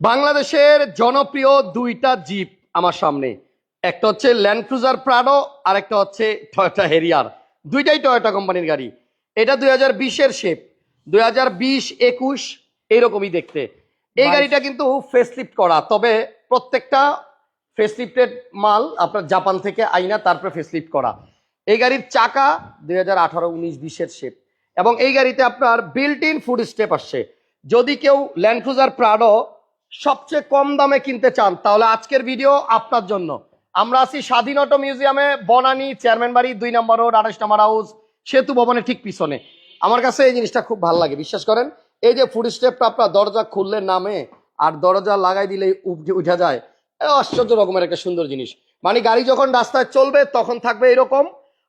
বাংলাদেশের জনপ্রিয় দুইটা জিপ আমার সামনে। একটা হচ্ছে ল্যান্ড ক্রুজার প্রাডো আর একটা হচ্ছে টয়োটা হেরিয়ার দুইটাই টয়োটা কোম্পানির গাড়ি। এটা দুই হাজার বিশের শেপ দুই হাজার বিশ একুশ এইরকমই দেখতে। এই গাড়িটা কিন্তু ফেসলিফট করা তবে প্রত্যেকটা ফেসলিফটেড মাল আপনার জাপান থেকে আইনা তারপরে ফেসলিফট করা। এই গাড়ির চাকা দুই হাজার আঠারো উনিশ বিশের শেপ এবং এই গাড়িতে আপনার বিল্ট ইন ফুড স্টেপ আসছে। যদি কেউ ল্যান্ড ক্রুজার প্রাডো সবচেয়ে কম দামে কিনতে চান, তাহলে আজকের ভিডিও আপনার জন্য। আমরা আছি স্বাধীন অটো মিউজিয়ামে, বনানী, চেয়ারম্যান বাড়ি, দুই নম্বর রোড, আঠাশ নম্বর হাউস, সেতু ভবনের ঠিক পিছনে। আমার কাছে এই জিনিসটা খুব ভালো লাগে, বিশ্বাস করেন? এই যে ফুড স্টেপটা আপনার দরজা খুললে নামে, আর দরজা লাগাই দিলে উঠে যায় আশ্চর্য রকমের একটা সুন্দর জিনিস। মানে গাড়ি যখন রাস্তায় চলবে, তখন থাকবে এরকম,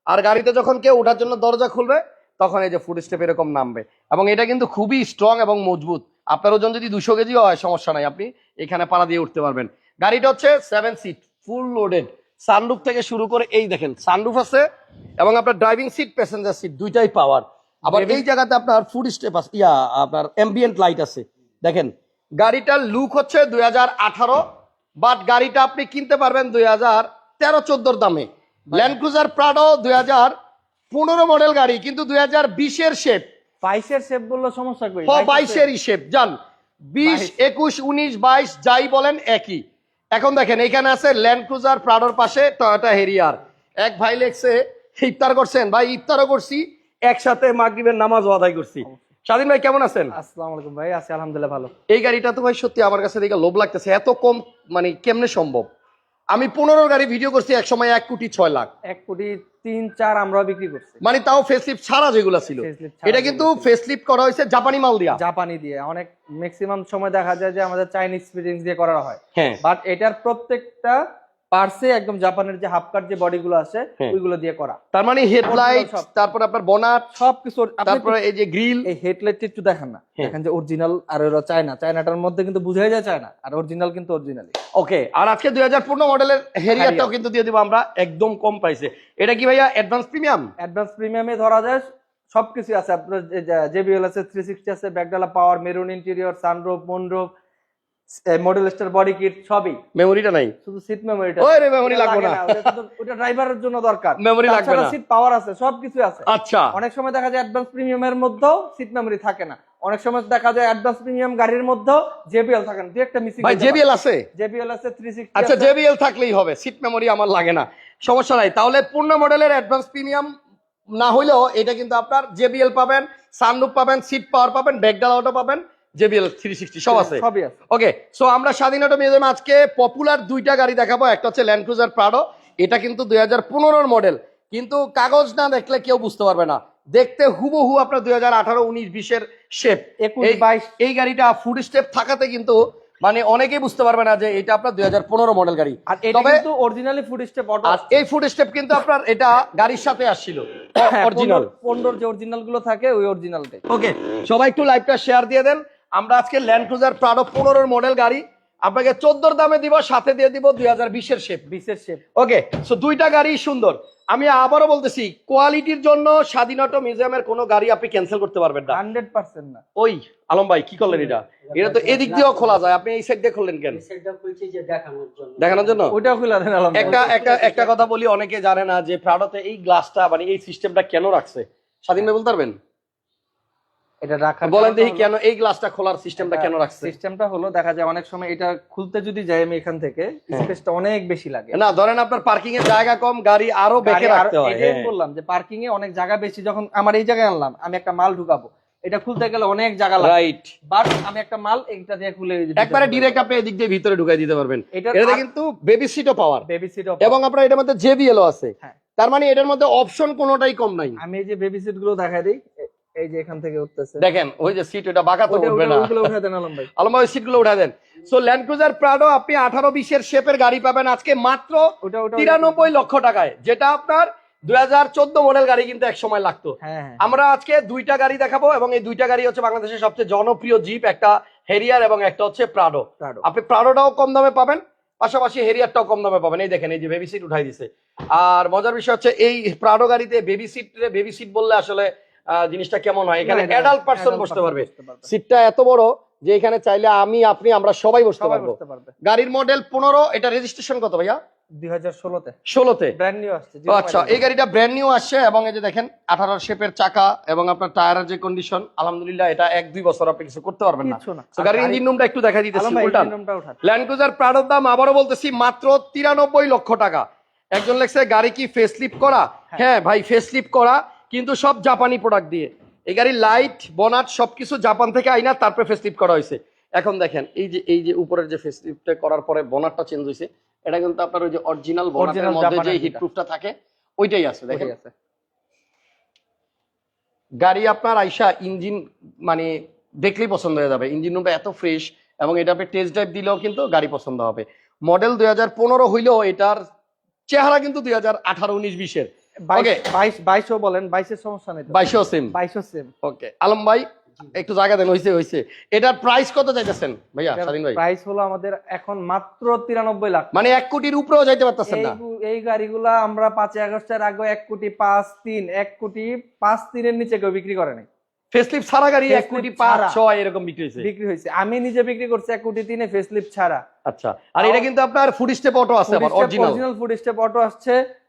আর গাড়িতে যখন কেউ ওঠার জন্য দরজা খুলবে, তখন এই যে ফুড স্টেপ এরকম নামবে। এবং এটা কিন্তু খুবই স্ট্রং এবং মজবুত। আপনার ওজন যদি দুশো কেজিও হয় সমস্যা নাই আপনি এখানে পাড়া দিয়ে উঠতে পারবেন। গাড়িটা হচ্ছে seven seat full loaded sunroof থেকে শুরু করে এই দেখেন সানরুফ আছে এবং আপনার ড্রাইভিং সিট প্যাসেঞ্জার সিট দুইটাই পাওয়ার আবার এই জায়গাতে আপনার ফুড স্টেপ আছে ইয়া আপনার অ্যাম্বিয়েন্ট লাইট আছে। দেখেন গাড়িটার লুক হচ্ছে দুই হাজার আঠারো বাট গাড়িটা আপনি কিনতে পারবেন দুই হাজার তেরো চোদ্দোর দামে ল্যান্ড ক্রুজার প্রাডো দুই হাজার পনেরো মডেল গাড়ি কিন্তু দুই হাজার বিশের শেপ বাইশের শেপ বলল সমস্যা কই? বাইশের শেপ জান। বিশ একুশ উনিশ বাইশ যাই বলেন একই। এখন দেখেন এখানে আছে ল্যান্ড ক্রুজার প্রাডোর পাশে টয়োটা হেরিয়ার এক ভাই লেখছে ইফতার করছেন। ভাই ইফতারও করছি একসাথে মাগরিবের নামাজ আদায় করছি। স্বাধীন ভাই কেমন আছেন? আসসালামু আলাইকুম ভাই আছি আলহামদুলিল্লাহ ভালো। এই গাড়িটা তো ভাই সত্যি আমার কাছে দেখে লোভ লাগতেছে এত কম মানে কেমনে সম্ভব? আমি পনেরো গাড়ি ভিডিও করছি এক সময় এক কোটি ছয় লাখ। এক কোটি তিন চার আমরা বিক্রি করছি। মানে তাও ফেসলিপ ছাড়া যেগুলো ছিল। এটা কিন্তু ফেসলিপ করা হয়েছে জাপানি মাল দিয়া। জাপানি দিয়ে। অনেক ম্যাক্সিমাম সময় দেখা যায় যে আমাদের চাইনিজ ফিটিংস দিয়ে করা হয়। হ্যাঁ। বাট এটার প্রত্যেকটা পার্সে একদম জাপানের যে হাফ কাট যে বডিগুলো আছে। ওইগুলো দিয়ে করা। তার মানে হেডলাইট তারপর আপনার বনাট সবকিছু তারপরে এই যে গ্রিল এই হেডলাইটটা একটু দেখেন না। দেখেন যে অরিজিনাল আর ওরা চায়না। চায়নাটার মধ্যে কিন্তু বুঝাই যায় চায়না। আর অরিজিনাল কিন্তু অরিজিনালি ওকে আর আজকে দুই হাজার পনেরো মডেলের হেরিয়ারটাও। কিন্তু দিয়ে দিব আমরা একদম কম প্রাইসে এটা কি ভাইয়া অ্যাডভান্স প্রিমিয়াম অ্যাডভান্স প্রিমিয়ামে ধরা যায় সবকিছু আছে। আপনার জেবিএল আছে থ্রি সিক্সটি আছে ব্যাকডালা power maroon interior sunroof moonroof Modellista body kit সবই। মেমোরিটা নাই। শুধু সিট মেমোরিটা ওই রে, memory লাগবে না। ওটা ড্রাইভারের জন্য দরকার। Memory লাগবে না। সিট পাওয়ার আছে সবকিছু আছে। আচ্ছা। অনেক সময় দেখা যায় অ্যাডভান্স প্রিমিয়ামের মধ্যেও সিট মেমোরি থাকে না। অনেক সময় দেখা যায় অ্যাডভান্স প্রিমিয়াম গাড়ির মধ্যেও জেবিএল থাকে না। দুই একটা মিসিং ভাই জেবিএল আছে? জেবিএল আছে থ্রি সিক্সটি আচ্ছা জেবিএল থাকলেই হবে। সিট মেমোরি আমার লাগে না। সমস্যা নাই। তাহলে পূর্ণ মডেলের অ্যাডভান্স প্রিমিয়াম না হইলেও এটা কিন্তু আপনার জেবিএল পাবেন সানরুফ পাবেন সিট পাওয়ার পাবেন ব্যাকডাল অটো পাবেন। জেবিএল থ্রি সিক্সটি সব আছে? ওকে সো আমরা স্বাধীন অটো মিউজিয়ামে আজকে পপুলার দুইটা গাড়ি দেখাবো একটা হচ্ছে ল্যান্ড ক্রুজার প্রাডো এটা কিন্তু দুই হাজার পনেরোর মডেল কিন্তু কাগজ না দেখলে কেউ বুঝতে পারবে না। দেখতে হুবহু আপনার দুই হাজার আঠারো উনিশ বিশের শেপ এই- গাড়িটা ফুড স্টেপ থাকাতে কিন্তু মানে অনেকেই বুঝতে পারবে না যে এটা আপনার দুই হাজার পনেরো মডেল গাড়ি। তবে অরিজিনালি ফুড স্টেপ আর এই ফুড স্টেপ কিন্তু আপনার এটা গাড়ির সাথে আসছিল। হ্যাঁ, অরিজিনাল পনেরোর যে অরিজিনালগুলো থাকে ওই অরিজিনালটাই ওকে সবাই একটু লাইভটা শেয়ার দিয়ে দেন। আমরা আজকে ল্যান্ড ক্রুজার প্রাডো পনেরোর মডেল গাড়ি। আপনাকে চোদ্দোর দামে দিব সাথে দিয়ে দিব দুই হাজার বিশের শেপ বিশেষ শেপ ওকে সো দুইটা গাড়ি সুন্দর। আমি আবারও বলতেছি কোয়ালিটির জন্য স্বাধীনতা মিউজিয়ামের কোনো গাড়ি আপনি ক্যান্সেল করতে পারবেন না। হান্ড্রেড পার্সেন্ট না। ওই আলম ভাই কি করলেন এটা? এটা তো এদিক দিয়েও খোলা যায়। আপনি এই সাইড দিয়ে খুললেন কেন? দেখানোর জন্য। দেখানোর জন্য? ওইটাও খুলে দেন আলম একটা একটা একটা কথা বলি অনেকে জানে না যে প্রাডোতে এই গ্লাসটা মানে এই সিস্টেমটা কেন রাখছে? স্বাধীন ভাই বলতে পারবেন? এটা রাখার বলেন দেখি কেন এই গ্লাসটা খোলার সিস্টেমটা কেন রাখছে? সিস্টেমটা হলো দেখা যায় অনেক সময় এটা খুলতে যদি যাই আমি এখান থেকে হ্যাঁ। স্পেসটা অনেক বেশি লাগে। না ধরেন আপনার পার্কিং এর জায়গা কম গাড়ি আরও বেঁকে রাখতে হয় এটাই হ্যাঁ। বললাম যে পার্কিং এ অনেক জায়গা বেশি যখন আমার এই জায়গায় আনলাম আমি একটা মাল ঢুকাবো। এটা খুলতে গেলে অনেক জায়গা লাগে। রাইট বাট আমি একটা মাল এইটা দিয়ে খুলে একবারে ডিরেক্ট আপনি এদিক দিয়ে ভিতরে ঢুকাই দিতে পারবেন। এটা কিন্তু বেবি সিটও পাওয়ার বেবি সিট এবং আপনার এটার মধ্যে জেবিএলও আছে। হ্যাঁ। তার মানে এটার মধ্যে অপশন কোনোটাই কম নাই। আমি এই যে বেবি সিটগুলো দেখাই দিই এই যে এখান থেকে উঠতেছে। দেখেন ওই যে সিট ওটা বাঁকা তো উঠবে না। ওগুলো উঠাই দেন আলম ভাই। আলম ভাই সিটগুলো উঠা দেন। সো ল্যান্ড ক্রুজার প্রাডো আপনি আঠারো বিশের শেপের গাড়ি পাবেন আজকে মাত্র ওটা ওটা তিরানব্বই লক্ষ টাকায় যেটা আপনার দুই হাজার চোদ্দ মডেল গাড়ি কিন্তু এক সময় লাগতো। হ্যাঁ হ্যাঁ। আমরা আজকে দুইটা গাড়ি দেখাবো এবং এই দুইটা গাড়ি হচ্ছে বাংলাদেশের সবচেয়ে জনপ্রিয় জিপ একটা হেরিয়ার এবং একটা হচ্ছে প্রাডো। আপনি প্রাডোটাও কম দামে পাবেন পাশাপাশি হেরিয়ারটাও কম দামে পাবেন। এই দেখেন এই যে বেবি সিট উঠাই দিছে। আর মজার বিষয় হচ্ছে এই প্রাডো গাড়িতে বেবি সিট বেবি সিট বললে আসলে জিনিসটা কেমন হয়? এখানে অ্যাডাল্ট পার্সন বসতে পারবে। সিটটা এত বড় যে এখানে চাইলে আমি আপনি আমরা সবাই বসতে পারব। গাড়ির মডেল পনেরো এটা রেজিস্ট্রেশন কত ভাইয়া? আচ্ছা এই গাড়িটা ব্র্যান্ড নিউ আসছে এবং এই যে দেখেন আঠারো শেপের চাকা এবং আপনার টায়ারের যে কন্ডিশন আলহামদুলিল্লাহ এটা এক দুই বছর আপনি কিছু করতে পারবেন না। তো গাড়ির ইঞ্জিন রুমটা একটু দেখা দিতেছি আলম ভাই উল্টান। engine room টা উঠান। ল্যান্ড ক্রুজার প্রাডোর দাম আবারও বলতেছি মাত্র তিরানব্বই লক্ষ টাকা। একজন লেখছে গাড়ি কি ফেস করা? হ্যাঁ। ভাই ফেস করা। কিন্তু সব জাপানি প্রোডাক্ট দিয়ে। এই গাড়ির লাইট বনাট সবকিছু জাপান থেকে আইনা তারপরে ফেস করা হয়েছে। এখন দেখেন এই যে এই যে উপরের যে ফেস করার পরে বনারটা চেঞ্জ হয়েছে এটা কিন্তু আপনার ওই যে অরিজিনাল বনাটের মধ্যে যে জাপানের হিট প্রুফটা থাকে ওইটাই আছে দেখেন। গাড়ি আপনার আইসা ইঞ্জিন মানে দেখলেই পছন্দ হয়ে যাবে। ইঞ্জিন রুমটা এত ফ্রেশ এবং এটা আপনি টেস্ট ড্রাইভ দিলেও কিন্তু গাড়ি পছন্দ হবে। মডেল দুই হাজার পনেরো হইলেও এটার চেহারা কিন্তু দুই হাজার আঠারো উনিশ বিশের। বাইশও বলেন বাইশের সমস্যা নেই তো। সেম বাইশও সেম ওকে আলম ভাই একটু জায়গা দেন হয়েছে হয়েছে এটার প্রাইস কত চাইতেছেন ভাইয়া স্বাধীন ভাই? প্রাইস হলো আমাদের এখন মাত্র তিরানব্বই লাখ। মানে এক কোটির উপরেও যাইতে পারতেছেন না। এই- এই গাড়িগুলা আমরা পাঁচই আগস্টের আগে এক কোটি তিনের নিচে কেউ বিক্রি করে নাই। ফেসলিপ সারা গাড়ি কোটি পাঁচ ছাড়া। ছয় এরকম বিক্রি হয়েছে। বিক্রি আমি নিজে বিক্রি করছি এক কোটি তিনে ফেসলিপ ছাড়া। আচ্ছা। আর এটা কিন্তু আপনার ফুড স্টেপ অটো আছে আবার original original foot step auto আসছে। বে-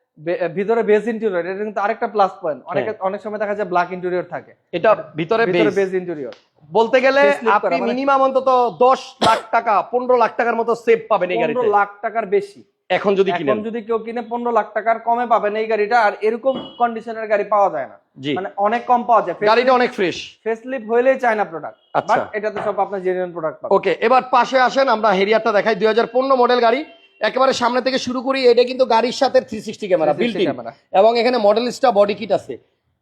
ভিতরে বেজ ইন্টেরিয়র এটা কিন্তু আরেকটা প্লাস পয়েন্ট অনেক। অনেক সময় দেখা যায় ব্ল্যাক ইন্টেরিয়র থাকে। এটা ভিতরে ভিতরে। বেজ ইন্টেরিয়র বলতে গেলে আপনি মানে- মিনিমাম অন্তত দশ লাখ টাকা পনেরো লাখ টাকার মতো সেভ পাবেন এই গাড়িতে। লাখ টাকার বেশি। এখন যদি কিনেন। এখন যদি কেউ কিনে পনেরো লাখ টাকার কমে পাবেন এই গাড়িটা আর এরকম কন্ডিশনের গাড়ি পাওয়া যায় না। মানে অনেক কম পাওয়া যায়। গাড়িটা অনেক ফ্রেশ ফেসলিপ হইলেই চায়না প্রোডাক্ট আচ্ছা। বাট এটাতে সব আপনার জেনুইন প্রোডাক্ট পাবেন। ওকে এবার পাশে আসেন আমরা হেরিয়ারটা দেখাই। দুই হাজার পনেরো মডেল গাড়ি। একেবারে সামনে থেকে শুরু করি এটা কিন্তু গাড়ির সাথে three sixty camera 360 built camera. এবং এখানে মডেলিস্টা বডি কিট আছে।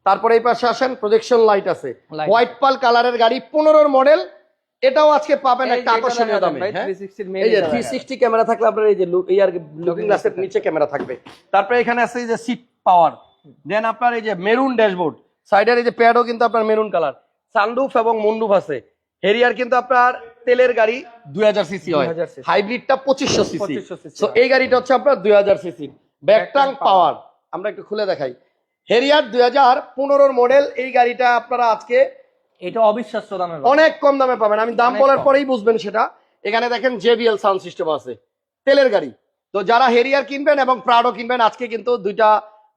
তারপরে এই পাশে আসেন প্রজেকশন লাইট আছে। হোয়াইট পাল কালারের গাড়ি পনেরোর মডেল এটাও আজকে পাবেন একটা আকর্ষণীয় দামে এই যে থ্রি সিক্সটি ক্যামেরা থাকলে আপনার এই যে এই লুকিং গ্লাসের নিচে ক্যামেরা থাকবে। তারপরে এখানে আছে এই যে সিট পাওয়ার দেন আপনার এই যে মেরুন ড্যাশবোর্ড সাইডের এই যে প্যাডও কিন্তু আপনার মেরুন কালার সানরুফ এবং মন্ডুফ আছে। হেরিয়ার কিন্তু আপনার তেলের গাড়ি দুই হাজার সিসি হয়। 2000 cc হাইব্রিডটা পঁচিশশো সিসি তো এই গাড়িটা হচ্ছে আপনার দুই হাজার সিসি ব্যাকটাং পাওয়ার আমরা একটু খুলে দেখাই। হেরিয়ার দুই হাজার পনেরোর মডেল এই গাড়িটা আপনারা আজকে এটা অবিশ্বাস্য দামে অনেক কম দামে পাবেন। আমি দাম বলার পরেই বুঝবেন সেটা। এখানে দেখেন জেবিএল সাউন্ড সিস্টেম আছে। তেলের গাড়ি। তো যারা হেরিয়ার কিনবেন এবং প্রাডো কিনবেন আজকে কিন্তু দুইটা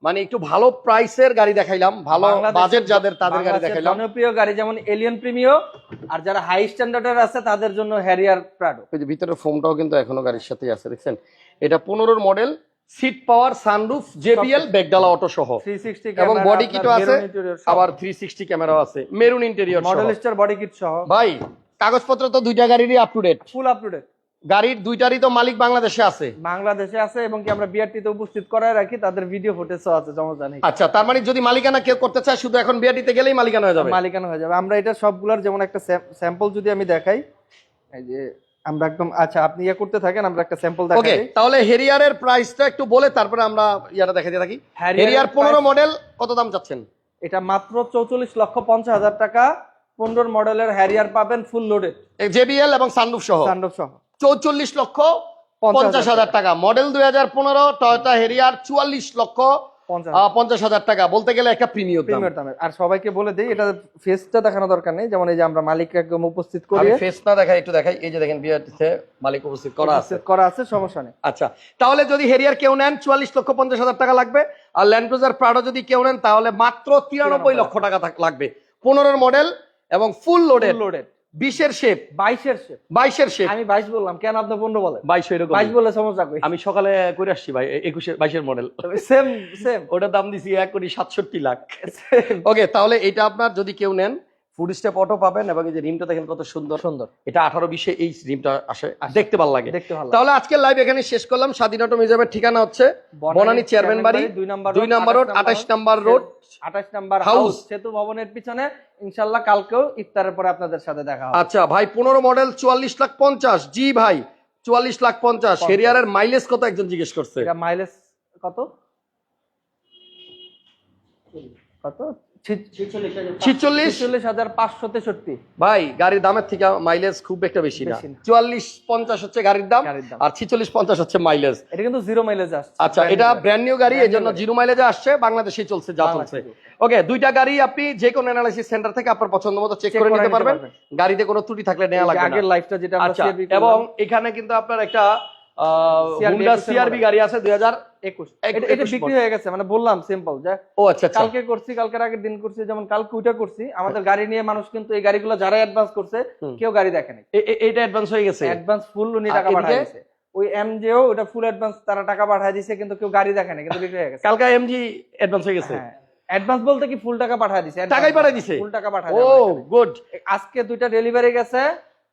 মানে একটু ভালো প্রাইসের গাড়ি দেখাইলাম ভালো বাজেট যাদের তাদের গাড়ি দেখাইলাম। জনপ্রিয় গাড়ি যেমন এলিয়ন প্রিমিও আর যারা হাই স্ট্যান্ডার্ডের আছে তাদের জন্য হ্যারিয়ার প্রাডো ওই যে ভিতরে ফোমটাও কিন্তু এখনও গাড়ির সাথেই আছে দেখছেন? এটা পনেরোর model seat power sunroof JBL ব্যাগডালা auto সহ। এবং বডি কিটও আছে আবার থ্রি সিক্সটি ক্যামেরাও আছে maroon interior Modellista body kit সহ। ভাই কাগজপত্র তো দুইটা গাড়িরই up to date full uploaded গাড়ির দুইটারই তো মালিক বাংলাদেশে আছে। বাংলাদেশে আছে এবং কি আমরা বিআরটিতে উপস্থিত করায় রাখি তাদের ভিডিও ফুটেজও আছে জমা জানি। আচ্ছা তার মানে যদি মালিকানা কেউ করতে চায় শুধু এখন বিআরটিতে গেলেই মালিকানা হয়ে যাবে? মালিকানা হয়ে যাবে। আমরা এটা সবগুলোর যেমন একটা স্যাম্পল যদি আমি দেখাই এই যে আমরা একদম আচ্ছা আপনি ইয়ে করতে থাকেন আমরা একটা স্যাম্পল দেখাই ওকে দেখাই তাহলে হেরিয়ারের প্রাইসটা একটু বলে তারপরে আমরা ইয়াটা দেখাতে থাকি। হেরিয়ার এর পনেরো price- মডেল কত দাম চাচ্ছেন? এটা মাত্র চৌচল্লিশ লক্ষ পঞ্চাশ হাজার টাকা পনেরো মডেলের হ্যারিয়ার পাবেন ফুল লোডেড জেবিএল এবং সানরুফ সহ? সান্ডব সহ। চৌচল্লিশ লক্ষ পঞ্চাশ হাজার টাকা। মডেল দুই হাজার পনেরো টয়টা হেরিয়ার চুয়াল্লিশ লক্ষ পঞ্চাশ হাজার টাকা। বলতে গেলে একটা প্রিমিয়াম দাম। প্রিমিয়ার দামের। আর সবাইকে বলে দিই এটা ফেসটা দেখানো দরকার নেই। যেমন এই যে আমরা মালিককে একদম উপস্থিত করিয়ে ফেস না দেখাই একটু দেখাই। এই যে দেখেন বিআরটিতে মালিক উপস্থিত করা আছে। করা আছে সমস্যা নেই। আচ্ছা তাহলে যদি হেরিয়ার কেউ নেন চুয়াল্লিশ লক্ষ পঞ্চাশ হাজার টাকা লাগবে। আর ল্যান্ড ক্রুজার প্রাডো যদি কেউ নেন তাহলে মাত্র তিরানব্বই লক্ষ টাকা লাগবে। পনেরোর মডেল এবং ফুল লোডেড লোডেড বিশের শেপ বাইশের শেপ। বাইশের শেপ। আমি বাইশ বললাম কেন আপনি পনেরো বলে বাইশ এরকম বাইশ বলে সমস্যা কই? আমি সকালে করে আসছি ভাই একুশে বাইশের মডেল সেম সেম ওটার দাম দিছি এক কোটি সাতষট্টি লাখ। ওকে তাহলে এটা আপনার যদি কেউ নেন ফুড স্টেপ অটো পাবেন এবং এই যে রিমটা দেখেন কত সুন্দর। সুন্দর। এটা আঠারো বিশে এই রিমটা আসে দেখতে ভালো লাগে। দেখতে ভালো তাহলে আজকের লাইভ এখানে শেষ করলাম। স্বাধীন অটো মিউজিয়ামের ঠিকানা হচ্ছে বনানী চেয়ারম্যান বাড়ি দুই নাম্বার দুই নাম্বার রোড আঠাশ নাম্বার রোড আঠাশ নাম্বার হাউস সেতু ভবনের পিছনে। ইনশাল্লাহ কালকেও ইফতারের পরে আপনাদের সাথে দেখা হবে। আচ্ছা ভাই পনেরো মডেল চুয়াল্লিশ লাখ পঞ্চাশ। জি ভাই চুয়াল্লিশ লাখ পঞ্চাশ। হেরিয়ারের মাইলেজ কত একজন জিজ্ঞেস করছে? মাইলেজ কত? কত? ছেচল্লিশ হাজার ছিচল্লিশ? ছেচল্লিশ হাজার পাঁচশো তেষট্টি। ভাই গাড়ির দামের থেকে মাইলেজ খুব একটা বেশি না। চুয়াল্লিশ পঞ্চাশ হচ্ছে গাড়ির দাম আর ছিচল্লিশ পঞ্চাশ হচ্ছে মাইলেজ এটা কিন্তু জিরো মাইলেজ আসছে। আচ্ছা এটা ব্র্যান্ড নিউ গাড়ি এই জন্য জিরো মাইলেজে আসছে বাংলাদেশে চলছে যা চলছে। ওকে দুইটা গাড়ি আপনি যে কোনো অ্যানালাইসিস সেন্টার থেকে আপনার পছন্দ মতো চেক করে নিতে পারবেন। গাড়িতে কোনো ত্রুটি থাকলে নেওয়া লাগবে আগের না লাইফটা যেটা আমরা আচ্ছা এবং এখানে কিন্তু আপনার একটা হুন্ডা 21 সিআরবি গাড়ি আছে দুই হাজার একুশ। এক- এটা- এটা বিক্রি হয়ে গেছে মানে বললাম সিম্পল যে ও আচ্ছা আচ্ছা। কালকে করছি কালকের আগের দিন করছি যেমন কালকে ওইটা করছি আমাদের গাড়ি নিয়ে মানুষ কিন্তু এই গাড়িগুলো যারা অ্যাডভান্স করছে কেউ গাড়ি দেখেনি এ- এ- অ্যাডভান্স হয়ে গেছে? অ্যাডভান্স ফুল উনি টাকা দিছে। ওই এমজেও ওটা ফুল অ্যাডভান্স তারা টাকা পাঠিয়ে দিছে কিন্তু কেউ গাড়ি দেখেনি কিন্তু বিক্রি হয়ে গেছে। কালকে এমজি অ্যাডভান্স হয়ে গেছে? অ্যাডভান্স বলতে কি ফুল টাকা পাঠিয়ে দিছে? টাকাই পাঠিয়ে দিছে? ফুল টাকা পাঠিয়ে ও গুড আজকে দুইটা ডেলিভারি গেছে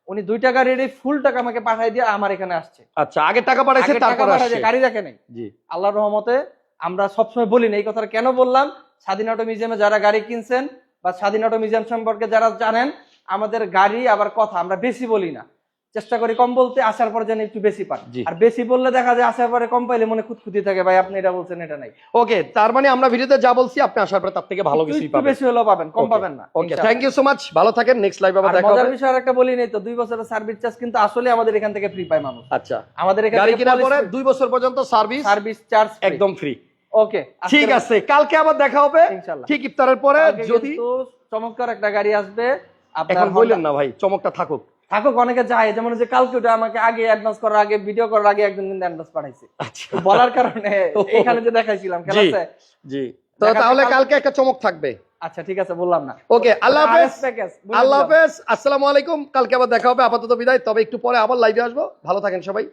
উনি দুইটা গাড়ির ফুল টাকা আমাকে পাঠাই দিয়ে আমার এখানে আসছে। আচ্ছা আগে টাকা পাঠাইছে টাকা তারপর আসছে। গাড়ি দেখে নাই। জি। আল্লাহর রহমতে আমরা সবসময় বলি না এই কথাটা কেন বললাম? স্বাধীন অটো মিউজিয়ামে যারা গাড়ি কিনছেন বা স্বাধীন অটো মিউজিয়াম সম্পর্কে যারা জানেন আমাদের গাড়ি আবার কথা আমরা বেশি বলি না। চেষ্টা করি কম বলতে আসার পর যেন একটু বেশি পান আর বেশি বললে দেখা যায় আসার পরে কম পাইলে মনে খুঁতখুতি থাকে ভাই আপনি এটা বলছেন এটা নাই। ওকে তার মানে আমরা ভিডিওতে যা বলছি আপনি আসার পরে তার থেকে ভালো একটু পাবেন। বেশি হলেও পাবেন কম পাবেন না okay thank you so much ভালো থাকেন নেক্সট লাইভ আবার দেখা মজার হবে। বিষয় একটা বলি নেই তো দুই বছরের সার্ভিস চার্জ কিন্তু আসলে আমাদের এখান থেকে ফ্রি পায় মানুষ। আচ্ছা আমাদের এখানে গাড়ি কেনার পরে দুই বছর পর্যন্ত সার্ভিস সার্ভিস চার্জ একদম ফ্রি ওকে ঠিক আছে কালকে আবার দেখা হবে। ইনশাআল্লাহ। ঠিক ইফতারের পরে যদি চমৎকার একটা গাড়ি আসবে আপনার Honda- না ভাই চমকটা থাকুক। থাকুক অনেকে যায় যেমন যে কালকে ওটা আমাকে আগে অ্যাডভান্স করার আগে ভিডিও করার আগে একজন কিন্তু অ্যাডভান্স পাঠাইছে। আচ্ছা। বলার কারণে এখানে যে দেখাইছিলাম। খেলা আছে? জি। তো তাহলে কালকে একটা চমক থাকবে। আচ্ছা ঠিক আছে বললাম না। ওকে আল্লাহ হাফেজ। আল্লাহ হাফেজ আসসালামু আলাইকুম। কালকে আবার দেখা হবে আপাতত বিদায়। তবে একটু পরে আবার লাইভে আসব। ভালো থাকেন সবাই।